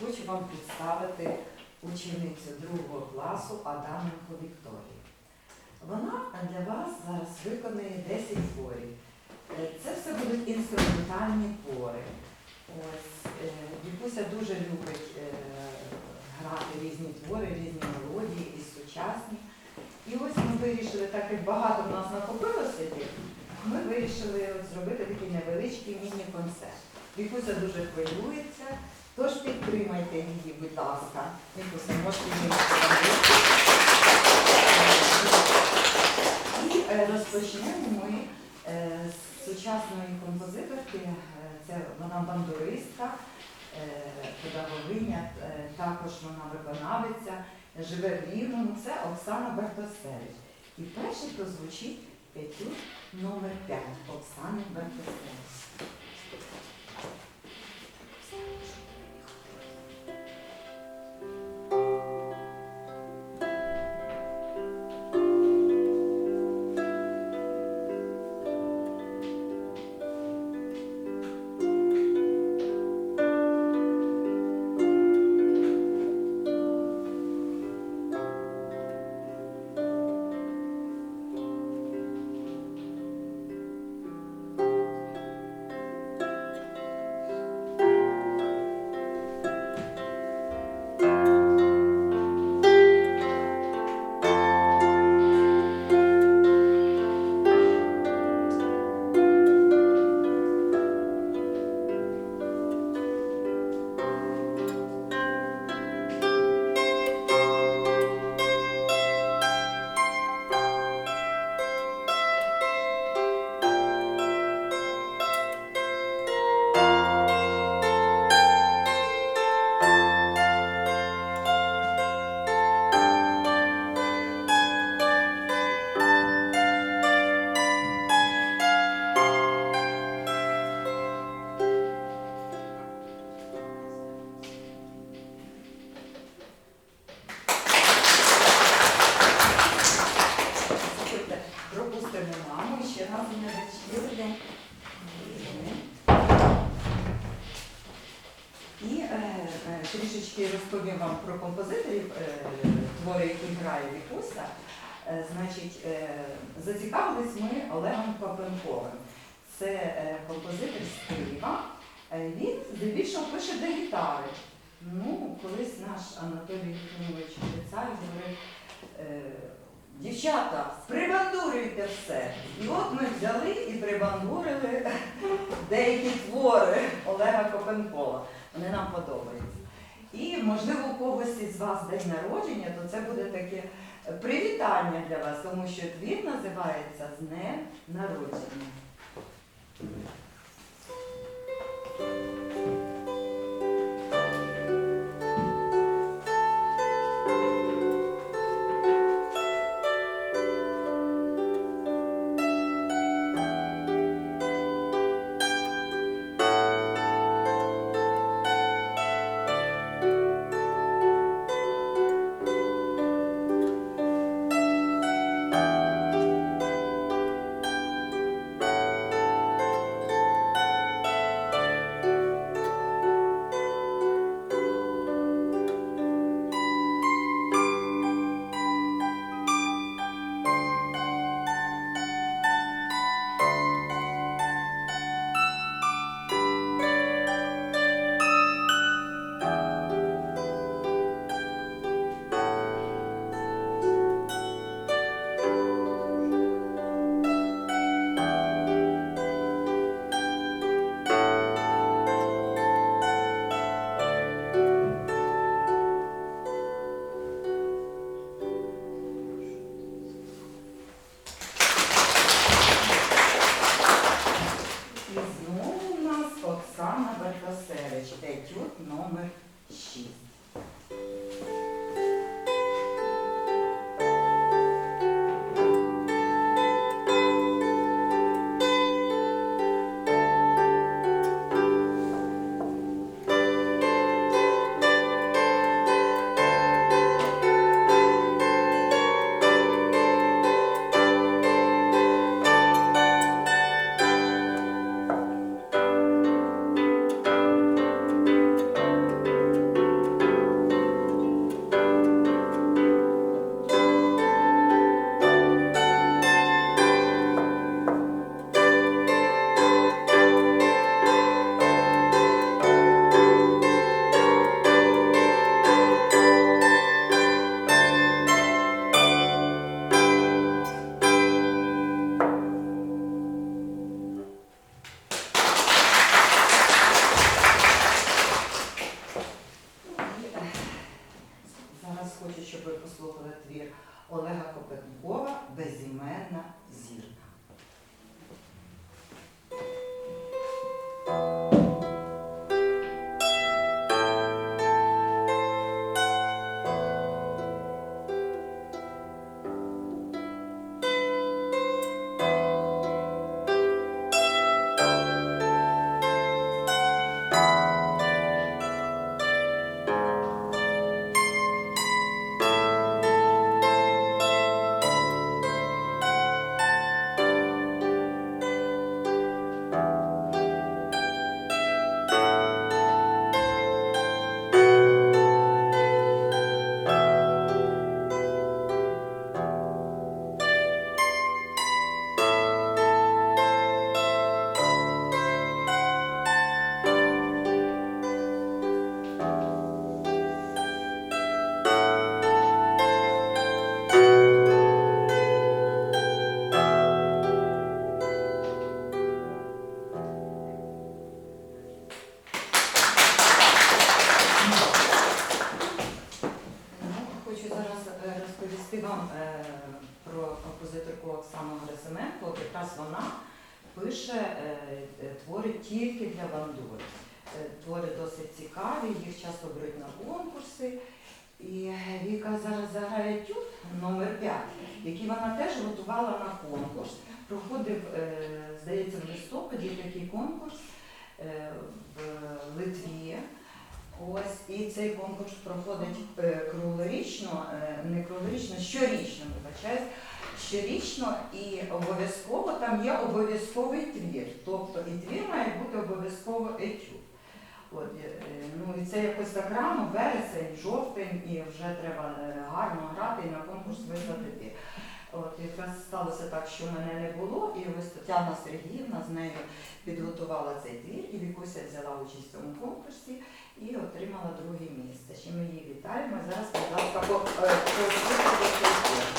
хочу вам представити ученицю другого класу Адаменко Вікторію. Вона для вас зараз виконує 10 творів. Е, Це все будуть інструментальні твори. Ось, е, дуже любить е, грати різні твори, різні мелодії і сучасні. І ось ми вирішили, так як багато в нас накопилося їх, ми вирішили зробити такий невеличкий міні-концерт. Вікуся дуже хвилюється, тож підтримайте її, будь ласка. Можете. І е, розпочнемо ми е, з сучасної композиторки. Е, Це вона бандуристка, педагогиня, також вона виконавиця, живе в Рівному. Це Оксана Бертоселич. І перший прозвучить етюд номер 5 Оксани Бертоселич. Глядачі. І е, е, трішечки розповім вам про композиторів, е, твори, які грає Вікуся. Е, значить, зацікавились ми Олегом Папенковим. Це композитор з Києва. Він здебільшого пише для гітари. Ну, колись наш Анатолій Єфимович Грицай говорив. Дівчата, прибандурюйте все. І от ми взяли і прибандурили деякі твори Олега Копенкова. Вони нам подобаються. І, можливо, у когось із вас день народження, то це буде таке привітання для вас, тому що твір називається З днем народження. Для бандури. Е, Твори досить цікаві, їх часто беруть на конкурси. І Віка зараз заграє тюд номер 5, який вона теж готувала на конкурс. Проходив, е, здається, в листопаді такий конкурс е, в Литві. Ось і цей конкурс проходить круглорічно, не круглорічно, щорічно, вибачаюсь, щорічно і обов'язково там є обов'язковий твір. Тобто і твір має бути обов'язково етюд. От, е, ну і це якось так рано, вересень, жовтень, і вже треба е, гарно грати і на конкурс визнати. От якраз сталося так, що мене не було, і ось Тетяна Сергіївна з нею підготувала цей твір, і Вікуся взяла участь в цьому конкурсі і отримала друге місце. Ще ми її вітаємо. Зараз, будь ласка, по- цей твір.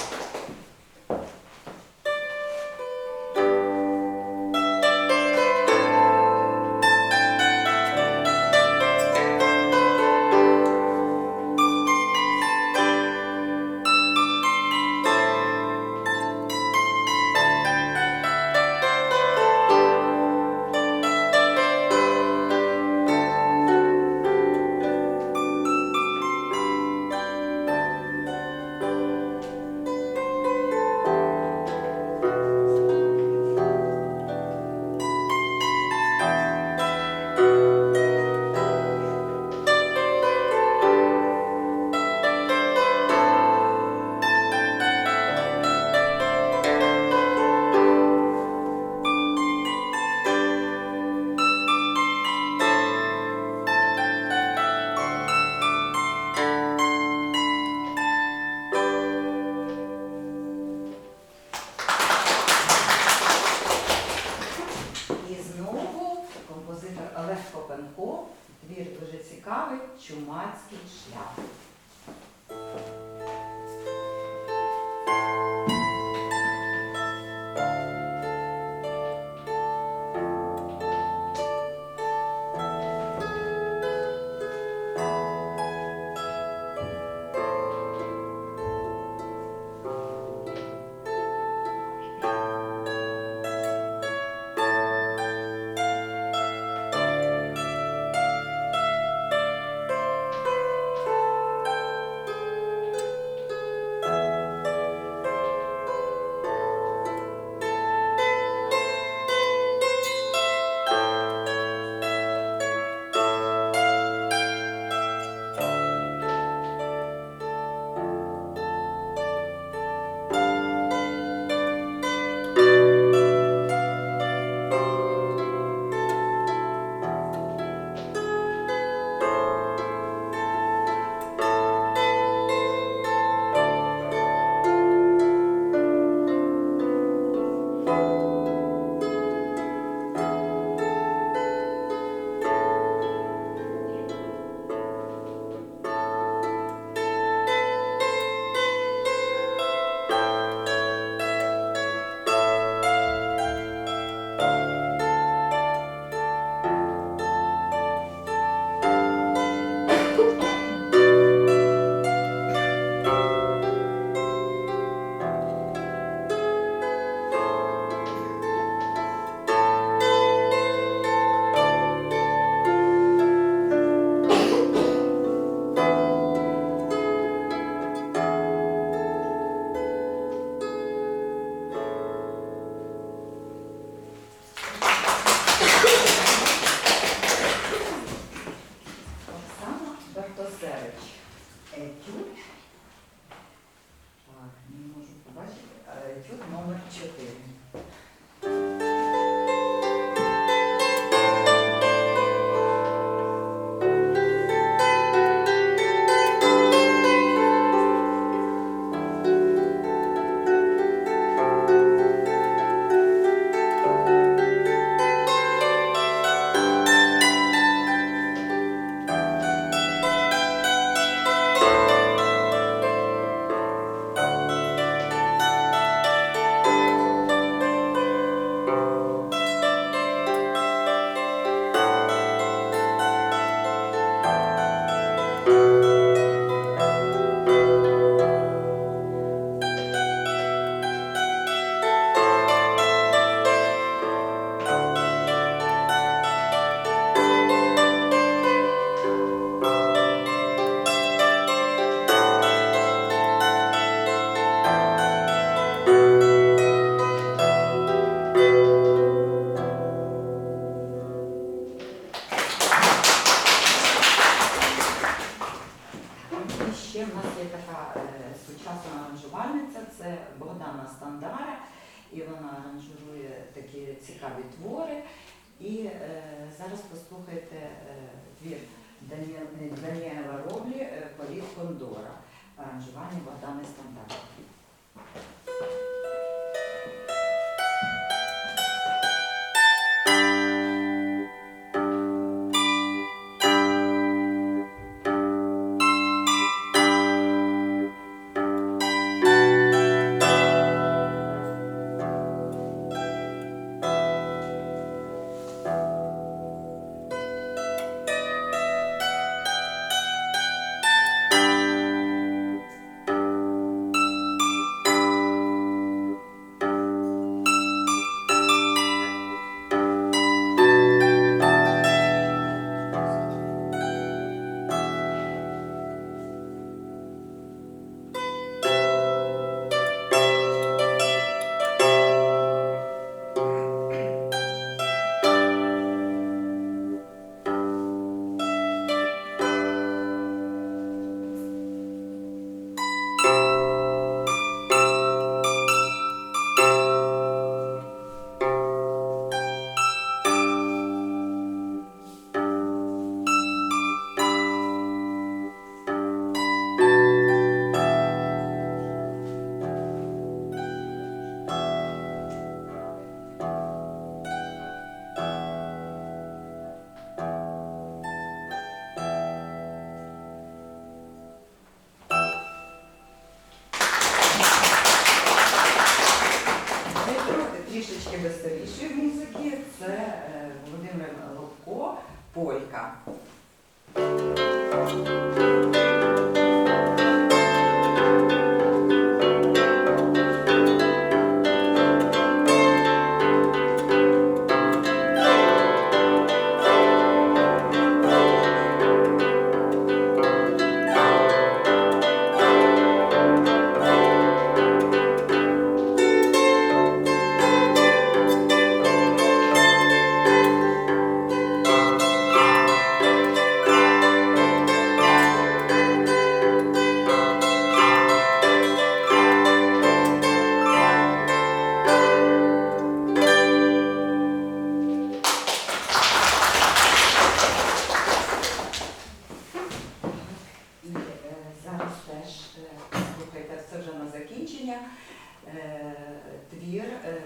Твір е,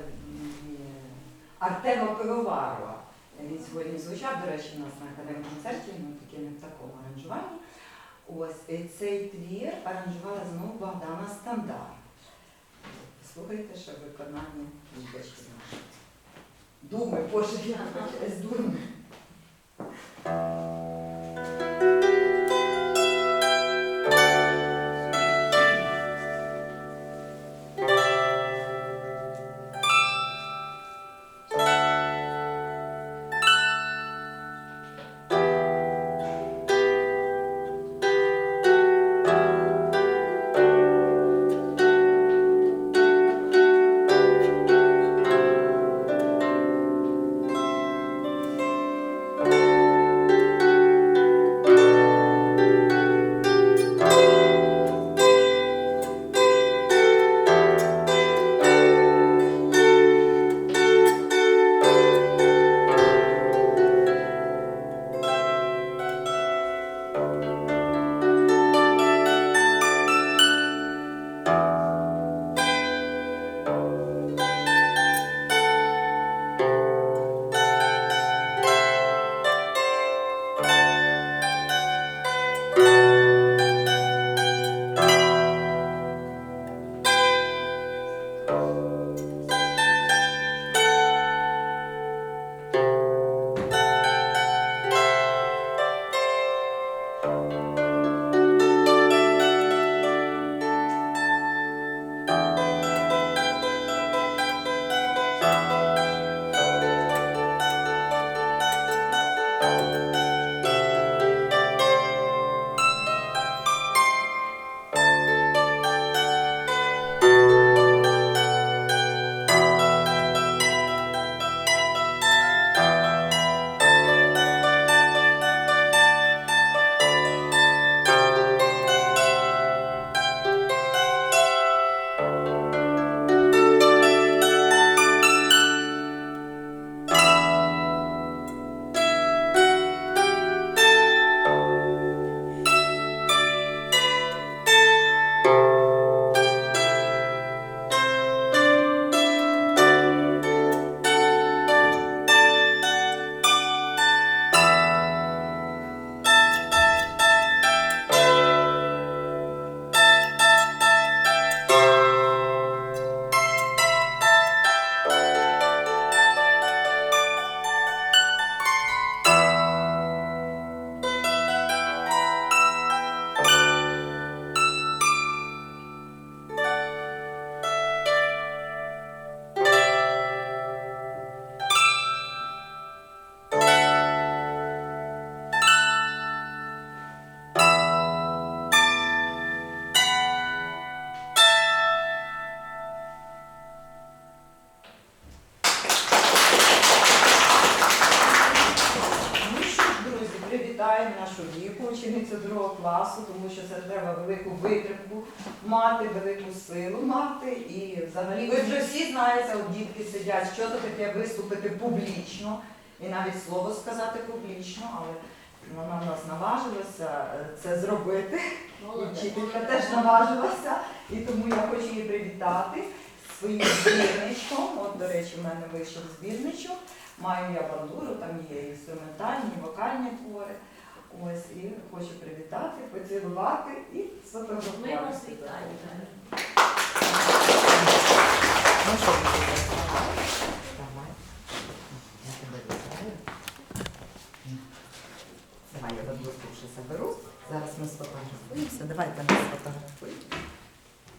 Артема Пивоварова. Він сьогодні звучав, до речі, у нас на академічному концерті, ну таки не в такому аранжуванні. Ось і цей твір аранжувала знову Богдана Стандар. Слухайте, що виконання Лубочки нашої. Думи, боже, я з думи. Учениця другого класу, тому що це треба велику витримку мати, велику силу мати. І взагалі ви вже всі знаєте, от дітки сидять, що це таке виступити публічно і навіть слово сказати публічно, але вона в нас наважилася е, це зробити. І вчителька теж наважилася, і тому я хочу її привітати своїм збірничком. От, до речі, в мене вийшов збірничок. Маю я бандуру, там є інструментальні, вокальні твори. Ось і хочу привітати, поцілувати і Ми вас сфотографувати. Ну Давай. Я тебе вітаю. Давай я бандурку вже заберу. Зараз ми сфотографуємося. Давайте ми сфотографуємо.